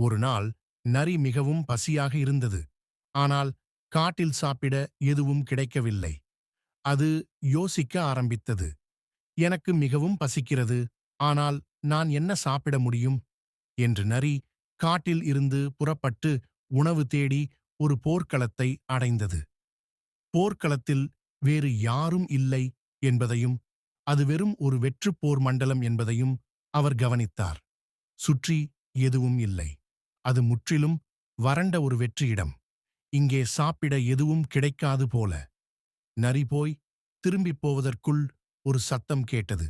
ஒரு நாள் நரி மிகவும் பசியாக இருந்தது. ஆனால் காட்டில் சாப்பிட எதுவும் கிடைக்கவில்லை. அது யோசிக்க ஆரம்பித்தது. எனக்கு மிகவும் பசிக்கிறது. ஆனால் நான் என்ன சாப்பிட முடியும்? என்று நரி காட்டில் இருந்து புறப்பட்டு உணவு தேடி ஒரு போர்க்களத்தை அடைந்தது. போர்க்களத்தில் வேறு யாரும் இல்லை என்பதையும் அது வெறும் ஒரு வெற்றுப் போர் மண்டலம் என்பதையும் அவர் கவனித்தார். சுற்றி எதுவும் இல்லை. அது முற்றிலும் வறண்ட ஒரு வெற்றியிடம். இங்கே சாப்பிட எதுவும் கிடைக்காது போல. நரி போய் திரும்பிப் போவதற்குள் ஒரு சத்தம் கேட்டது.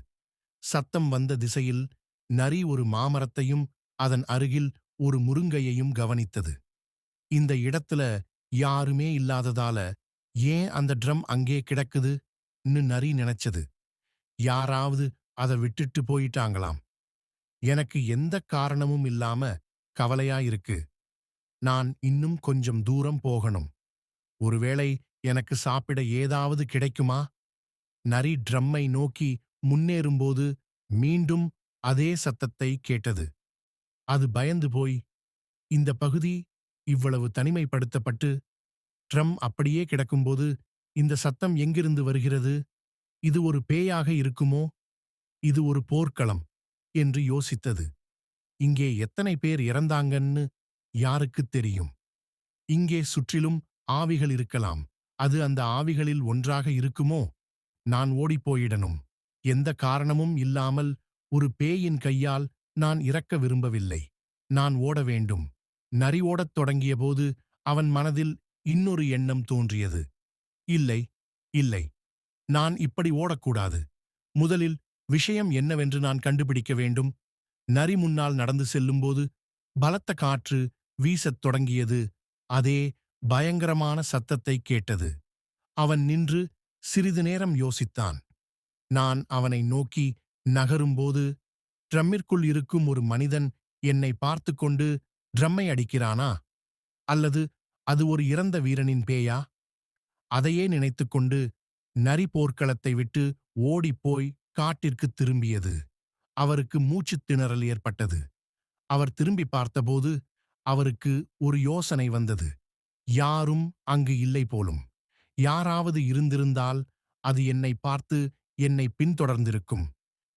சத்தம் வந்த திசையில் நரி ஒரு மாமரத்தையும் அதன் அருகில் ஒரு முருங்கையையும் கவனித்தது. இந்த இடத்துல யாருமே இல்லாததால ஏன் அந்த ட்ரம் அங்கே கிடக்குதுன்னு நரி நினைச்சது. யாராவது அதை விட்டுட்டு போயிட்டாங்களாம். எனக்கு எந்த காரணமும் இல்லாம கவலையாயிருக்கு நான் இன்னும் கொஞ்சம் தூரம் போகணும். ஒருவேளை எனக்கு சாப்பிட ஏதாவது கிடைக்குமா? நரி ட்ரம்மை நோக்கி முன்னேறும்போது மீண்டும் அதே சத்தத்தை கேட்டது. அது பயந்து போய் இந்த பகுதி இவ்வளவு தனிமைப்படுத்தப்பட்டு ட்ரம் அப்படியே கிடக்கும்போது இந்த சத்தம் எங்கிருந்து வருகிறது? இது ஒரு பேயாக இருக்குமோ? இது ஒரு போர்க்களம் என்று யோசித்தது. இங்கே எத்தனை பேர் இறந்தாங்கன்னு யாருக்குத் தெரியும்? இங்கே சுற்றிலும் ஆவிகள் இருக்கலாம். அது அந்த ஆவிகளில் ஒன்றாக இருக்குமோ? நான் ஓடிப்போயிடணும் எந்த காரணமும் இல்லாமல் ஒரு பேயின் கையால் நான் இறக்க விரும்பவில்லை. நான் ஓட வேண்டும். நரி ஓடத் தொடங்கியபோது அவன் மனதில் இன்னொரு எண்ணம் தோன்றியது. இல்லை இல்லை. நான் இப்படி ஓடக்கூடாது. முதலில் விஷயம் என்னவென்று நான் கண்டுபிடிக்க வேண்டும். நரி முன்னால் நடந்து செல்லும்போது பலத்த காற்று வீசத் தொடங்கியது. அதே பயங்கரமான சத்தத்தை கேட்டது. அவன் நின்று சிறிது நேரம் யோசித்தான். நான் அவனை நோக்கி நகரும்போது ட்ரம்மிற்குள் இருக்கும் ஒரு மனிதன் என்னை பார்த்து கொண்டு ட்ரம்மை அடிக்கிறானா? அல்லது அது ஒரு இறந்த வீரனின் பேயா? அதையே நினைத்துக்கொண்டு நரி போர்க்களத்தை விட்டு ஓடிப்போய் காட்டிற்குத் திரும்பியது. அவருக்கு மூச்சுத் திணறல் ஏற்பட்டது. அவர் திரும்பி பார்த்தபோது அவருக்கு ஒரு யோசனை வந்தது. யாரும் அங்கு இல்லை போலும். யாராவது இருந்திருந்தால் அது என்னை பார்த்து என்னை பின்தொடர்ந்திருக்கும்.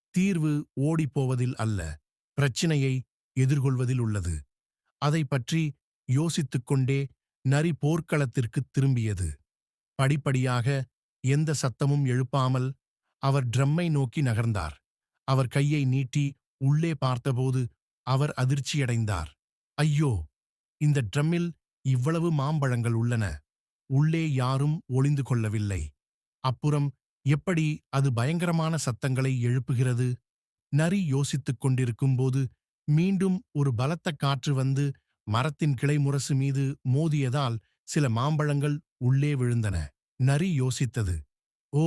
தீர்வு ஓடிப்போவதில் அல்ல. பிரச்சினையை எதிர்கொள்வதில் உள்ளது. அதை பற்றி யோசித்துக் கொண்டே நரி போர்க்களத்திற்குத் திரும்பியது. படிப்படியாக எந்த சத்தமும் எழுப்பாமல் அவர் ட்ரம்மை நோக்கி நகர்ந்தார். அவர் கையை நீட்டி உள்ளே பார்த்தபோது அவர் அதிர்ச்சியடைந்தார். ஐயோ! இந்த ட்ரம்மில் இவ்வளவு மாம்பழங்கள் உள்ளன. உள்ளே யாரும் ஒளிந்து கொள்ளவில்லை. அப்புறம் எப்படி அது பயங்கரமான சத்தங்களை எழுப்புகிறது? நரி யோசித்துக் கொண்டிருக்கும்போது மீண்டும் ஒரு பலத்த காற்று வந்து மரத்தின் கிளை முரசு மீது மோதியதால் சில மாம்பழங்கள் உள்ளே விழுந்தன. நரி யோசித்தது. ஓ!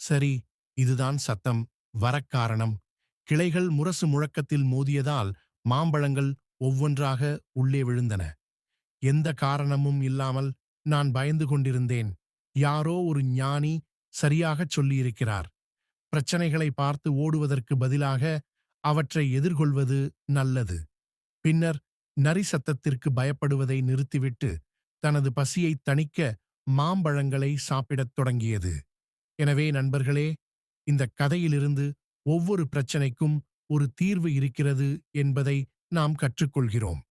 சரி இதுதான் சத்தம். வரக்காரணம். கிளைகள் முரசு முழக்கத்தில் மோதியதால் மாம்பழங்கள் ஒவ்வொன்றாக உள்ளே விழுந்தன. எந்த காரணமும் இல்லாமல் நான் பயந்து கொண்டிருந்தேன். யாரோ ஒரு ஞானி சரியாகச் சொல்லியிருக்கிறார். பிரச்சனைகளை பார்த்து ஓடுவதற்கு பதிலாக அவற்றை எதிர்கொள்வது நல்லது. பின்னர் நரி சத்தத்திற்கு பயப்படுவதை நிறுத்திவிட்டு தனது பசியைத் தணிக்க மாம்பழங்களை சாப்பிடத் தொடங்கியது. எனவே நண்பர்களே இந்த கதையிலிருந்து ஒவ்வொரு பிரச்சனைக்கும் ஒரு தீர்வு இருக்கிறது என்பதை நாம் கற்றுக்கொள்கிறோம்.